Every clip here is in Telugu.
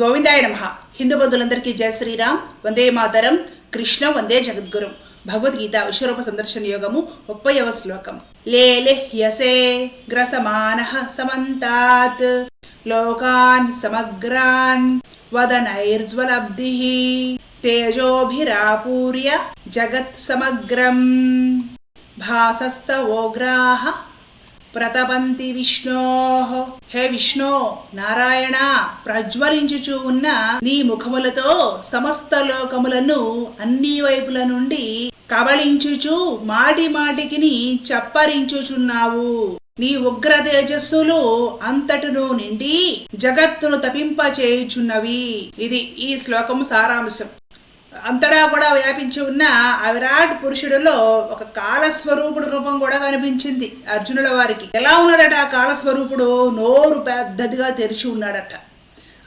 గోవిందాయ నమ. హిందూ బంధువులందరికీ జయ శ్రీరామ్. వందే మాతరం. కృష్ణ వందే జగద్గురు. భగవద్గీత విశ్వరూప సందర్శన యోగము ముప్పైవ శ్లోకం. లేలే యసే గ్రసమాన సమంతాత్. లోకాన్ సమగ్రాన్ వదనైర్జ్వలబ్ధి. తేజోభిరాపూర్య జగత్ సమగ్రం. భాసస్తవోగ్రాహ ప్రతపంతి విష్ణో. హే విష్ణు నారాయణ ప్రజ్వలించుచు ఉన్న నీ ముఖములతో సమస్త లోకములను అన్ని వైపుల నుండి కబళించుచు మాటి మాటికిని చప్పరించుచున్నావు. నీ ఉగ్ర తేజస్సులు అంతటిను నిండి జగత్తును తపింపచేయుచున్నవి. ఇది ఈ శ్లోకము సారాంశం. అంతటా కూడా వ్యాపించి ఉన్న ఆ విరాట్ పురుషుడిలో ఒక కాలస్వరూపుడు రూపం కూడా కనిపించింది అర్జునుల వారికి. ఎలా ఉన్నాడట ఆ కాలస్వరూపుడు? నోరు పెద్దదిగా తెరిచి ఉన్నాడట.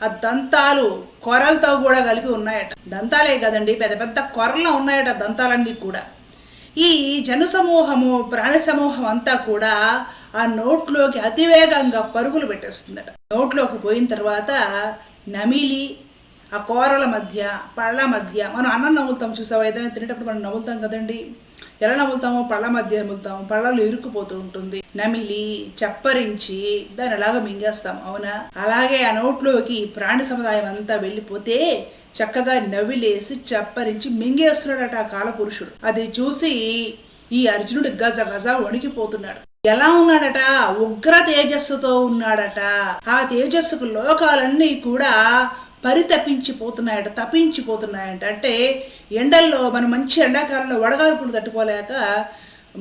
ఆ దంతాలు కొరలతో కూడా కలిపి ఉన్నాయట. దంతాలే కదండి పెద్ద పెద్ద కొరలు ఉన్నాయట దంతాలన్నీ కూడా. ఈ జన సమూహము ప్రాణి సమూహం అంతా కూడా ఆ నోట్లోకి అతివేగంగా పరుగులు పెట్టేస్తుందట. నోట్లోకి పోయిన తర్వాత నమిలి ఆ కూరల మధ్య పళ్ళ మధ్య. మనం అన్నం నవ్వుతాం చూసావా? ఏదైనా తినేటప్పుడు మనం నవ్వుతాం కదండి. ఎలా నవ్వుతామో పళ్ళ మధ్య నవ్వుతాము పళ్ళలో ఇరుక్కుపోతూ ఉంటుంది. నమిలి చప్పరించి దాన్ని ఎలాగో మింగేస్తాం అవునా? అలాగే ఆ నోట్లోకి ప్రాణి సముదాయం అంతా వెళ్ళిపోతే చక్కగా నవ్విలేసి చప్పరించి మింగేస్తున్నాడట ఆ కాలపురుషుడు. అది చూసి ఈ అర్జునుడు గజ గజ వణికిపోతున్నాడు. ఎలా ఉన్నాడట? ఉగ్ర తేజస్సుతో ఉన్నాడట. ఆ తేజస్సుకు లోకాలన్నీ కూడా పరితపించిపోతున్నాయట తపించిపోతున్నాయట అంటే ఎండల్లో మనం మంచి ఎండాకాలంలో వడగాల్పులు తట్టుకోలేక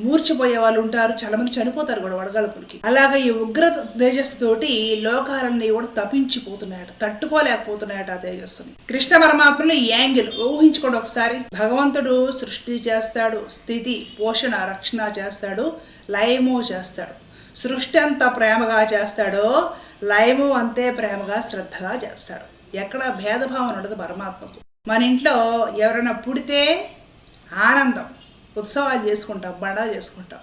మూర్చిపోయే వాళ్ళు ఉంటారు. చాలామంది చనిపోతారు కూడా వడగాల్పులకి అలాగే ఈ ఉగ్ర తేజస్సు తోటి లోకాలన్నీ కూడా తపించిపోతున్నాయట తట్టుకోలేకపోతున్నాయట ఆ తేజస్సుని. కృష్ణ పరమాత్మని యాంగిల్ ఊహించుకోండి ఒకసారి. భగవంతుడు సృష్టి చేస్తాడు స్థితి పోషణ రక్షణ చేస్తాడు లయము చేస్తాడు. సృష్టి అంత ప్రేమగా చేస్తాడో లయము అంతే ప్రేమగా శ్రద్ధగా చేస్తాడు. ఎక్కడ భేదభావం ఉండదు పరమాత్మకు. మన ఇంట్లో ఎవరైనా పుడితే ఆనందం ఉత్సవాలు చేసుకుంటాం బడా చేసుకుంటాం.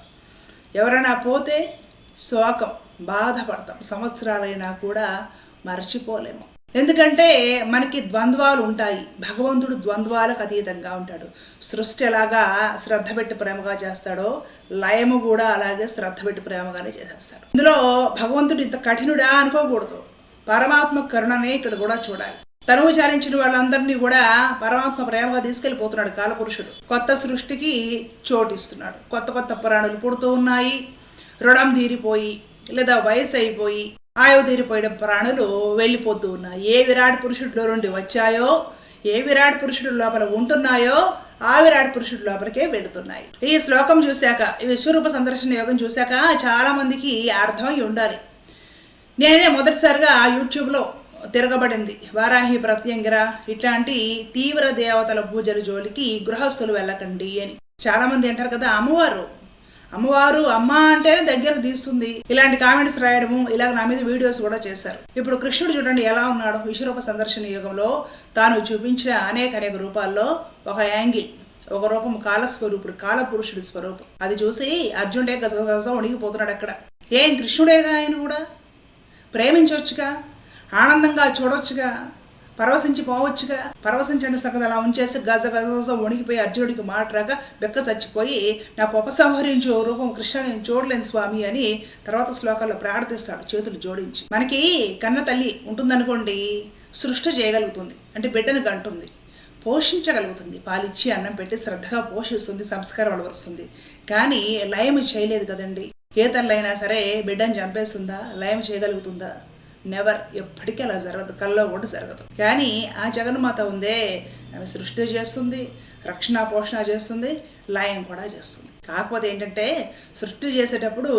ఎవరైనా పోతే శోకం బాధపడతాం. సంవత్సరాలైనా కూడా మర్చిపోలేము. ఎందుకంటే మనకి ద్వంద్వాలు ఉంటాయి. భగవంతుడు ద్వంద్వాలకు అతీతంగా ఉంటాడు. సృష్టి ఎలాగా శ్రద్ధ పెట్టి ప్రేమగా చేస్తాడో లయము కూడా అలాగే శ్రద్ధ పెట్టి ప్రేమగానే చేసేస్తాడు. ఇందులో భగవంతుడు ఇంత కఠినుడా అనుకోకూడదు. పరమాత్మ కరుణనే ఇక్కడ కూడా చూడాలి. తనువు చాలించిన వాళ్ళందరినీ కూడా పరమాత్మ ప్రేమగా తీసుకెళ్ళిపోతున్నాడు కాలపురుషుడు. కొత్త సృష్టికి చోటిస్తున్నాడు. కొత్త కొత్త పురాణాలు పుడుతూ ఉన్నాయి. రుణం తీరిపోయి లేదా వయసు అయిపోయి ఆయువు తీరిపోయిన ప్రాణులు వెళ్ళిపోతూ ఉన్నాయి. ఏ విరాట్ పురుషుడిలో నుండి వచ్చాయో ఏ విరాట్ పురుషుడు లోపల ఉంటున్నాయో ఆ విరాట్ పురుషుడు లోపలికే వెళుతున్నాయి. ఈ శ్లోకం చూశాక ఈ విశ్వరూప సందర్శన యోగం చూశాక చాలా మందికి అర్థమై ఉండాలి. నేనే మొదటిసారిగా యూట్యూబ్లో తిరగబడింది. వారాహి ప్రత్యంగిర ఇట్లాంటి తీవ్ర దేవతల పూజల జోలికి గృహస్థులు వెళ్ళకండి అని. చాలామంది అంటారు కదా అమ్మవారు. అమ్మవారు అమ్మ అంటేనే దగ్గరకు తీస్తుంది. ఇలాంటి కామెంట్స్ రాయడము ఇలాగ నా మీద వీడియోస్ కూడా చేశారు. ఇప్పుడు కృష్ణుడు చూడండి ఎలా ఉన్నాడు. విశ్వరూప సందర్శన యుగంలో తాను చూపించిన అనేక అనేక రూపాల్లో ఒక యాంగిల్ ఒక రూపం కాలస్వరూపుడు కాలపురుషుడి స్వరూపం. అది చూసి అర్జునుడే గజగజ వణిగిపోతున్నాడు అక్కడ. ఏం కృష్ణుడేగా ఆయన కూడా? ప్రేమించవచ్చుగా ఆనందంగా చూడవచ్చుగా పరవశించి పోవచ్చుగా పరవశించండి సంగతి అలా ఉంచేసి గజ గజ వణికిపోయి అర్జునుడికి మాట్లాడక బెక్క చచ్చిపోయి నాకు ఉపసంహరించు రూపం కృష్ణ నేను చూడలేను స్వామి అని తర్వాత శ్లోకాల్లో ప్రార్థిస్తాడు చేతులు జోడించి. మనకి కన్న తల్లి ఉంటుందనుకోండి సృష్టి చేయగలుగుతుంది. అంటే బిడ్డను గంటుంది పోషించగలుగుతుంది. పాలిచ్చి అన్నం పెట్టి శ్రద్ధగా పోషిస్తుంది సంస్కారం అలవరుస్తుంది కానీ లయం చేయలేదు కదండి. ఏ తల్లైనా సరే బిడ్డను చంపేస్తుందా? లయం చేయగలుగుతుందా? నెవర్ ఎప్పటికీ అలా జరగదు. కల్లో కూడా జరగదు. కానీ ఆ జగన్మాత ఉందే ఆమె సృష్టి చేస్తుంది రక్షణ పోషణ చేస్తుంది లయం కూడా చేస్తుంది. కాకపోతే ఏంటంటే సృష్టి చేసేటప్పుడు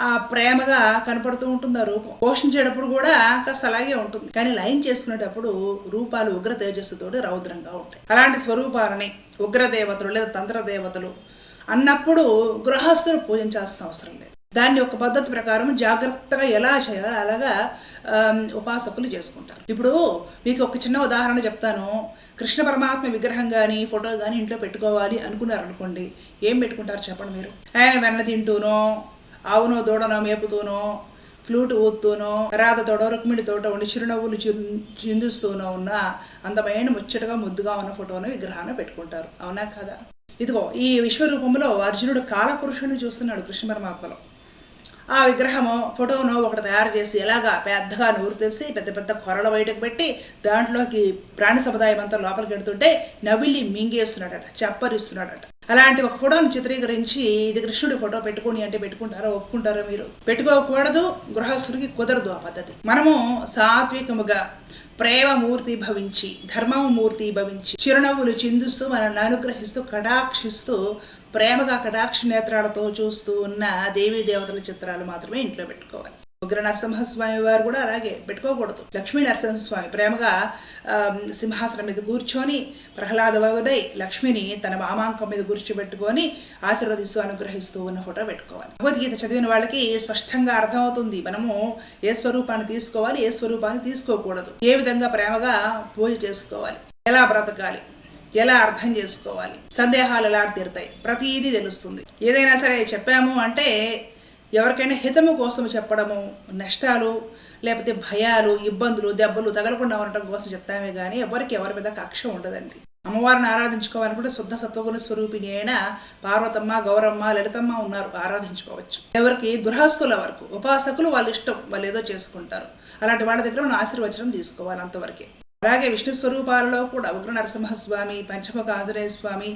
ఆ ప్రేమగా కనపడుతూ ఉంటుంది ఆ రూపం. పోషించేటప్పుడు కూడా కాస్త అలాగే ఉంటుంది. కానీ లయం చేసుకునేటప్పుడు రూపాలు ఉగ్ర తేజస్సుతోటి రౌద్రంగా ఉంటాయి. అలాంటి స్వరూపాలని ఉగ్రదేవతలు లేదా తంత్ర దేవతలు అన్నప్పుడు గృహస్థులు పూజించాల్సిన అవసరం లేదు. దాన్ని ఒక పద్ధతి ప్రకారం జాగ్రత్తగా ఎలా చేయాలో అలాగా ఉపాసకులు చేసుకుంటారు. ఇప్పుడు మీకు ఒక చిన్న ఉదాహరణ చెప్తాను. కృష్ణ పరమాత్మ విగ్రహం కానీ ఫోటో కానీ ఇంట్లో పెట్టుకోవాలి అనుకున్నారనుకోండి ఏం పెట్టుకుంటారు చెప్పండి మీరు? ఆయన వెన్న తింటూనో ఆవునో దూడనో మేపుతూనో ఫ్లూట్ ఊత్తూనో రుక్మిడి తోట ఉండి చిరునవ్వులు చిందిస్తూనో ఉన్న అందమైన ముచ్చటగా ముద్దుగా ఉన్న ఫోటోను విగ్రహాన్ని పెట్టుకుంటారు. అవునా కదా? ఇదిగో ఈ విశ్వరూపంలో అర్జునుడు కాలపురుషుడిని చూస్తున్నాడు కృష్ణ పరమాత్మలో. ఆ విగ్రహము ఫోటోను ఒకటి తయారు చేసి ఎలాగా పెద్దగా నూరు తెలిసి పెద్ద పెద్ద కొరల బయటకు పెట్టి దాంట్లోకి ప్రాణి సముదాయం అంతా లోపలికి ఎడుతుంటే నవిలి మింగేస్తున్నాడట చప్పరిస్తున్నాడట. అలాంటి ఒక ఫోటోని చిత్రీకరించి ఇది కృష్ణుడి ఫోటో పెట్టుకొని అంటే పెట్టుకుంటారో ఒప్పుకుంటారో మీరు? పెట్టుకోకూడదు గృహస్థుడికి కుదరదు ఆ పద్ధతి. మనము సాత్వికముగా ప్రేమమూర్తి భవించి ధర్మమూర్తి భవించి చిరునవ్వులు చిందుస్తూ మనల్ని అనుగ్రహిస్తూ కటాక్షిస్తూ ప్రేమగా కటాక్ష నేత్రాలతో చూస్తూ ఉన్న దేవీ దేవతల చిత్రాలు మాత్రమే ఇంట్లో పెట్టుకోవాలి. ఉగ్ర నరసింహస్వామి వారు కూడా అలాగే పెట్టుకోకూడదు. లక్ష్మీ నరసింహస్వామి ప్రేమగా సింహాసనం మీద కూర్చొని ప్రహ్లాదవగుడై లక్ష్మిని తన వామాంకం మీద కూర్చోబెట్టుకొని ఆశీర్వదిస్తూ అనుగ్రహిస్తూ ఉన్న ఫోటో పెట్టుకోవాలి. భగవద్గీత చదివిన వాళ్ళకి స్పష్టంగా అర్థమవుతుంది? మనము ఏ స్వరూపాన్ని తీసుకోవాలి? ఏ స్వరూపాన్ని తీసుకోకూడదు. ఏ విధంగా ప్రేమగా పూజ చేసుకోవాలి? ఎలా బ్రతకాలి? ఎలా అర్థం చేసుకోవాలి? సందేహాలు ఎలా తీరుతాయి? ప్రతిదీ తెలుస్తుంది. ఏదైనా సరే చెప్పాము అంటే ఎవరికైనా హితము కోసం చెప్పడము నష్టాలు లేకపోతే భయాలు ఇబ్బందులు దెబ్బలు తగలకుండా ఉండటం కోసం చెప్తామే కానీ ఎవరికి ఎవరి మీద కక్ష ఉండదండి. అమ్మవారిని ఆరాధించుకోవాలనుకుంటే శుద్ధ సత్వగుణ స్వరూపిణి అయిన పార్వతమ్మ గౌరమ్మ లలితమ్మ ఉన్నారు. ఆరాధించుకోవచ్చు. ఎవరికి? గృహస్థుల వరకు. ఉపాసకులు వాళ్ళ ఇష్టం. వాళ్ళు ఏదో చేసుకుంటారు. అలాంటి వాళ్ళ దగ్గర మనం ఆశీర్వచనం తీసుకోవాలి అంతవరకే. అలాగే విష్ణు స్వరూపాలలో కూడా ఉగ్ర నరసింహస్వామి పంచముఖ ఆంజనేయ స్వామి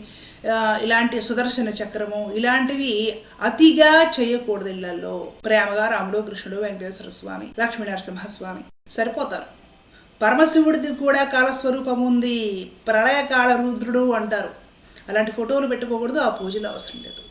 ఇలాంటి సుదర్శన చక్రము ఇలాంటివి అతిగా చేయకూడదు ఇళ్ళలో ప్రేమగా రాముడు కృష్ణుడు వెంకటేశ్వర స్వామి లక్ష్మీ నరసింహస్వామి. సరిపోతారు. పరమశివుడిది కూడా కాలస్వరూపం ఉంది. ప్రళయకాల రుద్రుడు అంటారు. అలాంటి ఫోటోలు పెట్టుకోకూడదు ఆ పూజలు అవసరం లేదు.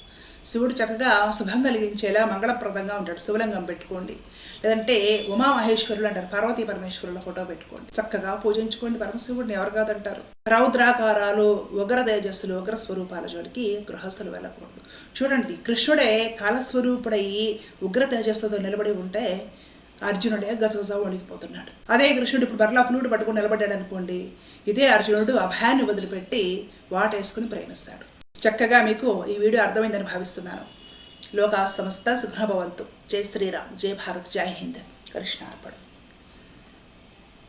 శివుడు చక్కగా శుభం కలిగించేలా మంగళప్రదంగా ఉంటాడు. శివలింగం పెట్టుకోండి. లేదంటే ఉమామహేశ్వరులు అంటారు. పార్వతీ పరమేశ్వరుల ఫోటో పెట్టుకోండి. చక్కగా పూజించుకోండి. పరమశివుడిని ఎవరు కాదంటారు? రౌద్రాకారాలు ఉగ్ర తేజస్సులు ఉగ్ర స్వరూపాల జోలికి గృహస్థులు వెళ్ళకూడదు. చూడండి కృష్ణుడే కాలస్వరూపుడై ఉగ్ర తేజస్సుతో నిలబడి ఉంటే అర్జునుడే గజగజ వణికిపోతున్నాడు. అదే కృష్ణుడు ఇప్పుడు బర్లా ఫ్లూట్ పట్టుకుని నిలబడ్డాడు అనుకోండి ఇదే అర్జునుడు అభయాన్ని వదిలిపెట్టి వాటేసుకుని ప్రేమిస్తాడు. చక్కగా మీకు ఈ వీడియో అర్థమైందని భావిస్తున్నాను. లోకా సమస్త సుఖభవంతు. जय श्री राम जय भारत जय हिंद। कृष्णार्पण।